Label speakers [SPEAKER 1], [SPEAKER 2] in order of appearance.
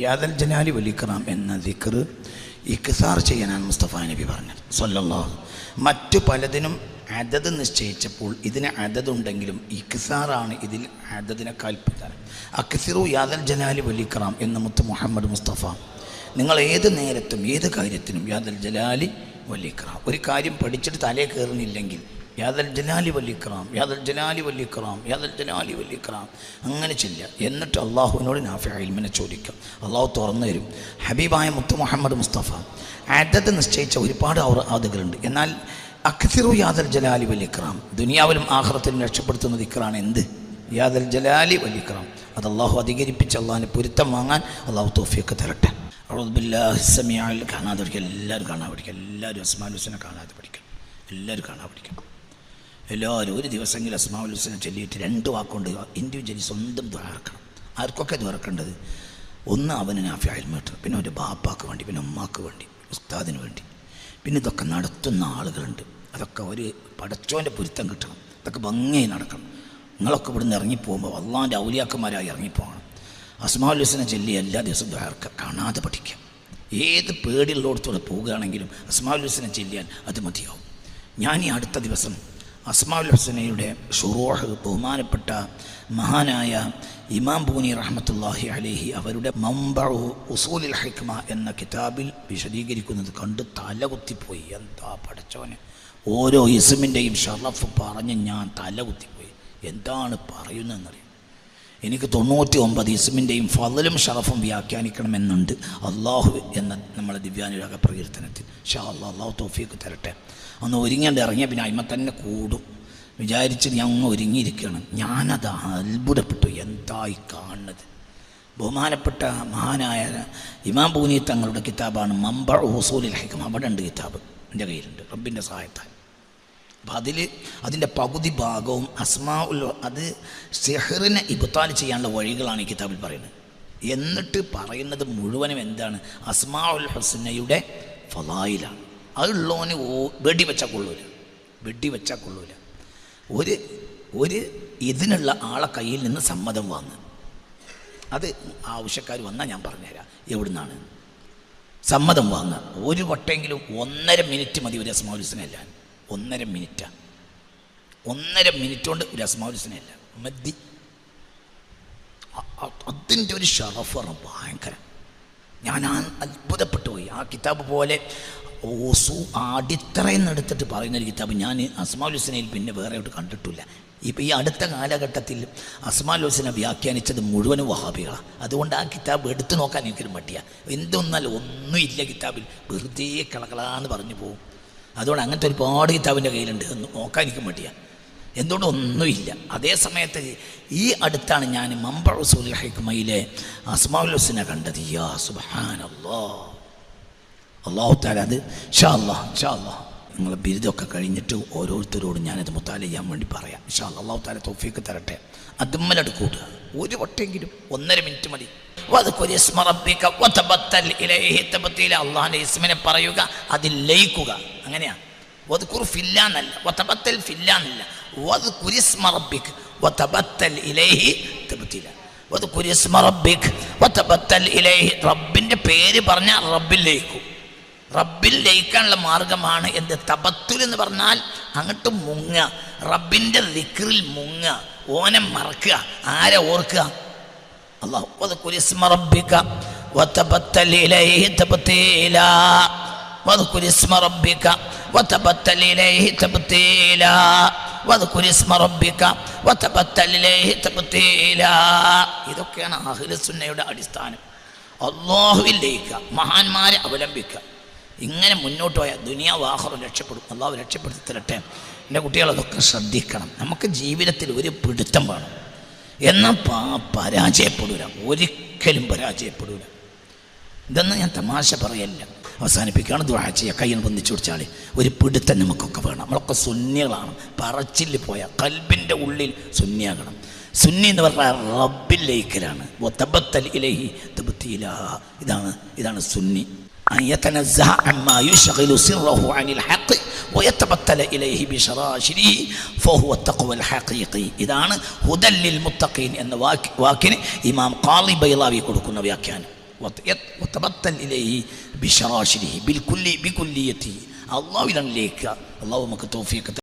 [SPEAKER 1] യാദൽ ജലാലി വലിക്കറാം എന്ന ദിക്ർ ഇക്സാർ ചെയ്യാനാണ് മുസ്തഫ നബി പറഞ്ഞത്. സല്ലല്ലാഹു മറ്റു പലതിനും അതത് നിശ്ചയിച്ചപ്പോൾ ഇതിന് അതതുണ്ടെങ്കിലും ഇക്സാറാണ് ഇതിൽ അതതിനെ കൽപ്പിക്കാൻ അക്സിറു യാദൽ ജലാലി വലിക്കറാം എന്ന മുത്ത് മുഹമ്മദ് മുസ്തഫ നിങ്ങൾ ഏത് നേരത്തും ഏത് കാര്യത്തിനും യാദൽ ജലാലി വലിക്കറാം ഒരു കാര്യം പഠിച്ചിട്ട് തലേ കയറുന്നില്ലെങ്കിൽ യാദൽ ജലാലി വല്ലിക്കറാം യാദൽ ജലാലി വല്ലിക്കറാം യാദൽ ജലാലി വല്ലിക്കറാം അങ്ങനെ ചെല്ലുക. എന്നിട്ട് അള്ളാഹുവിനോട് നാഫി ഇൽമിനെ ചോദിക്കാം. അള്ളാഹു തുറന്നു തരും. ഹബീബായ മുത്തു മുഹമ്മദ് മുസ്തഫ അതത് നിശ്ചയിച്ച ഒരുപാട് ആദകളുണ്ട്. എന്നാൽ അക്സിറു യാദൽ ജലാലി വല്ലിക്കറാം ദുനിയാവിലും ആഹ്റത്തിലും രക്ഷപ്പെടുത്തുന്ന ദിക്കറാണ് എന്ത്? യാദൽ ജലാലി വല്ലിക്കറാം അത് അള്ളാഹു അധികരിപ്പിച്ച് അള്ളാഹിനെ പൊരുത്തം വാങ്ങാൻ അള്ളാഹു തോഫിയൊക്കെ തരട്ടെ. അറുബില്ലാഹിസമിയാൽ കാണാതെ പഠിക്കുക. എല്ലാവരും കാണാതെ പഠിക്കുക. എല്ലാവരും അസ്മാൻ ഹുസനെ കാണാതെ പഠിക്കണം എല്ലാവരും കാണാതെ പഠിക്കണം എല്ലാവരും ഒരു ദിവസമെങ്കിലും അസ്മാവുൽ ഹുസനെ ചൊല്ലിയിട്ട് രണ്ട് വാക്കുകൊണ്ട് ഇൻഡിവിജ്വലി സ്വന്തം തുറക്കണം ആർക്കൊക്കെ തുറക്കേണ്ടത് ഒന്ന് അവന് നാഫി മേട്ടർ പിന്നെ ഒരു ബാപ്പാക്ക് വേണ്ടി പിന്നെ ഉമ്മാക്ക് വേണ്ടി ഉസ്താദിന് വേണ്ടി. പിന്നെ ഇതൊക്കെ നടത്തുന്ന ആളുകളുണ്ട്. അതൊക്കെ ഒരു പടച്ചോന്റെ പൊരുത്തം കിട്ടണം. ഇതൊക്കെ ഭംഗിയായി നടക്കണം. നിങ്ങളൊക്കെ ഇവിടുന്ന് ഇറങ്ങിപ്പോകുമ്പോൾ അള്ളാന്റെ ഔലിയാക്കന്മാരായി ഇറങ്ങിപ്പോകണം. അസ്മാവുൽ ഹുസനെ ചൊല്ലി എല്ലാ ദിവസവും ദ്വാരക്ക കാണാതെ പഠിക്കാം ഏത് പേടിയുള്ളിടത്തൂടെ പോവുകയാണെങ്കിലും അസ്മാവുൽ ഹുസനെ ചൊല്ലിയാൽ അത് മതിയാവും. ഞാൻ ഈ അടുത്ത ദിവസം അസ്മാഉൽ ഹുസനയുടെ ഷുറൂഹ് ബഹുമാനപ്പെട്ട മഹാനായ ഇമാം പൂനി റഹ്മത്തുല്ലാഹി അലിഹി അവരുടെ മമ്പഴു ഉസൂലിൽ ഹിക്മ എന്ന കിതാബിൽ വിശദീകരിക്കുന്നത് കണ്ട് തലകുത്തിപ്പോയി. എന്താ പഠിച്ചവന്? ഓരോ ഇസ്മിന്റെയും ഷറഫ് പറഞ്ഞ് ഞാൻ തലകുത്തിപ്പോയി. എന്താണ് പറയുന്നതെന്നറിയാം? എനിക്ക് തൊണ്ണൂറ്റി ഒമ്പത് ഇസ്മിന്റെയും ഫലലും ഷറഫും വ്യാഖ്യാനിക്കണമെന്നുണ്ട്. അള്ളാഹു എന്ന നമ്മളെ ദിവ്യാനുരാഗ പ്രകീർത്തനത്തിൽ. ഷാ അള്ളാഹ് അള്ളാഹു തോഫിയൊക്കെ തരട്ടെ. ഒന്ന് ഒരുങ്ങാണ്ട് ഇറങ്ങിയ പിന്നെ അയിമ തന്നെ കൂടും. വിചാരിച്ച് ഞാൻ അങ്ങ് ഒരുങ്ങിയിരിക്കുകയാണ്. ഞാനത് അത്ഭുതപ്പെട്ടു. എന്തായി കാണുന്നത്? ബഹുമാനപ്പെട്ട മഹാനായ ഇമാം പൂനി തങ്ങളുടെ കിതാബാണ് മമ്പ ഹുസൂലിൽ ഹൈക്കം. അവിടെ ഉണ്ട് കിതാബ്. എന്റെ കയ്യിലുണ്ട്. റബ്ബിന്റെ സഹായത്താൽ. അപ്പം അതിൽ അതിന്റെ പകുതി ഭാഗവും അസ്മാ ഉൽ അത് സെഹറിനെ ഇബത്താൽ ചെയ്യാനുള്ള വഴികളാണ് ഈ കിതാബിൽ പറയുന്നത്. എന്നിട്ട് പറയുന്നത് മുഴുവനും എന്താണ്? അസ്മാ ഉൽ ഹുസനയുടെ ഫലായിലാണ്. അതുള്ളവന് വെടി വെച്ചാൽ കൊള്ളൂല. വെടി വെച്ചാൽ കൊള്ളൂല. ഒരു ഒരു ഇതിനുള്ള ആളെ കയ്യിൽ നിന്ന് സമ്മതം വാങ്ങുക അത് ആവശ്യക്കാർ വന്നാൽ ഞാൻ പറഞ്ഞുതരാം. എവിടുന്നാണ്? സമ്മതം വാങ്ങുക ഒരു വട്ടെങ്കിലും ഒന്നര മിനിറ്റ് മതി ഒരു അസ്മാ ഉൽ അസ്മാവുലിസിനല്ല ഒന്നര മിനിറ്റാണ് ഒന്നര മിനിറ്റ് കൊണ്ട് ഒരു അസ്മാവുലിസിനല്ല മദ്യ അതിന്റെ ഒരു ഷറഫാണ് ഭയങ്കര. ഞാൻ അത്ഭുതപ്പെട്ടു പോയി ആ കിതാബ് പോലെ ഓസു അടിത്തറയിൽ നിന്ന് എടുത്തിട്ട് പറയുന്ന ഒരു കിതാബ് ഞാൻ അസ്മാൽ പിന്നെ വേറെ എവിടെ കണ്ടിട്ടില്ല. ഇപ്പം ഈ അടുത്ത കാലഘട്ടത്തിൽ അസ്മാൽ വ്യാഖ്യാനിച്ചത് മുഴുവനും വഹാബികളാണ് അതുകൊണ്ട് ആ കിതാബ് എടുത്തു നോക്കാൻ എനിക്കൊരു മടിയാണ് എന്തൊന്നാൽ ഒന്നുമില്ല കിതാബിൽ. വെറുതെ കളകളാന്ന് പറഞ്ഞു പോകും. അതുകൊണ്ട് അങ്ങനത്തെ ഒരുപാട് കിതാബിന്റെ കയ്യിലുണ്ട്. എന്ന് നോക്കാൻ എനിക്ക് മടിയാണ് എന്തുകൊണ്ട് അതേ സമയത്ത് ഈ അടുത്താണ് ഞാൻ മമ്പ റസൂൽ ഹൈക്കുമയിലെ അസ്മാഉൽ കണ്ടത്. അള്ളാഹു താല അത് ഷാ നിങ്ങളെ ബിരുദമൊക്കെ കഴിഞ്ഞിട്ട് ഓരോരുത്തരോടും ഞാനത് മുത്താല ചെയ്യാൻ വേണ്ടി പറയാം. ഷാ അള്ളാഹു താല തോഫിക്ക് തരട്ടെ. അതുമ്മലട് ഒരു വട്ടെങ്കിലും ഒന്നര മിനിറ്റ് മതി. അള്ളാഹിന്റെ ഇസ്മിനെ പറയുക അതിൽ ലയിക്കുക. അങ്ങനെയാ. റബ്ബിന്റെ പേര് പറഞ്ഞ റബ്ബിൽ ലയിക്കും. റബ്ബിൽ ലയിക്കാനുള്ള മാർഗമാണ് എന്ത്? തപത്തുൽ എന്ന് പറഞ്ഞാൽ അങ്ങോട്ട് മുങ്ങ റബ്ബിന്റെ ദിക്റിൽ മുങ്ങ ഓനെ മറക്കുക. ആരെ ഓർക്കുക? അള്ളാഹു വദ്കുർ ഇസ്മ റബ്ബിക വതബത്തൽ ഇലൈഹി തബ്തീല واذكر اسم ربك وتبتل إليه تبتيلا واذكر اسم ربك وتبتل إليه تبتيلا ഇതൊക്കെയാണ് അഹ്ലുസുന്നയുടെ അടിസ്ഥാനം അള്ളാഹുവിലേക്ക് മഹാന്മാരെ അവലംബിക്കുക ഇങ്ങനെ മുന്നോട്ട് പോയാൽ ദുനിയാവ് ആഹ്റം രക്ഷപ്പെടും അള്ളാഹു രക്ഷപ്പെടുത്തി തരട്ടെ എൻ്റെ കുട്ടികളതൊക്കെ ശ്രദ്ധിക്കണം നമുക്ക് ജീവിതത്തിൽ ഒരു പിടുത്തം വേണം എന്നാൽ പാ പരാജയപ്പെടൂല. ഒരിക്കലും പരാജയപ്പെടൂല. ഇതൊന്നും ഞാൻ തമാശ പറയല്ല. അവസാനിപ്പിക്കുകയാണ് ചെയ്യുക. കയ്യിൽ പൊന്നിച്ചു പിടിച്ചാൽ ഒരു പിടുത്തം നമുക്കൊക്കെ വേണം. നമ്മളൊക്കെ സുന്നികളാണ്. പറച്ചിൽ പോയ കൽബിന്റെ ഉള്ളിൽ സുന്നിയാകണം. സുന്നി എന്ന് പറഞ്ഞാൽ റബ്ബിൽ ലയിക്കലാണ്. ഇതാണ് ഇതാണ് സുന്നി. ഇതാണ് ഹുദല്ലിൽ മുത്തഖീൻ എന്ന വാക്ക് വാക്കിന് ഇമാം കാളി ബൈലാവി കൊടുക്കുന്ന വ്യാഖ്യാനം. ബിഷറാശിരി ബിൽക്കുല്ലി ബിക്കുല്ലിയത്തി അള്ളാഹുവിലേക്ക് അള്ളാഹു നമുക്ക് തോഫിയൊക്കെ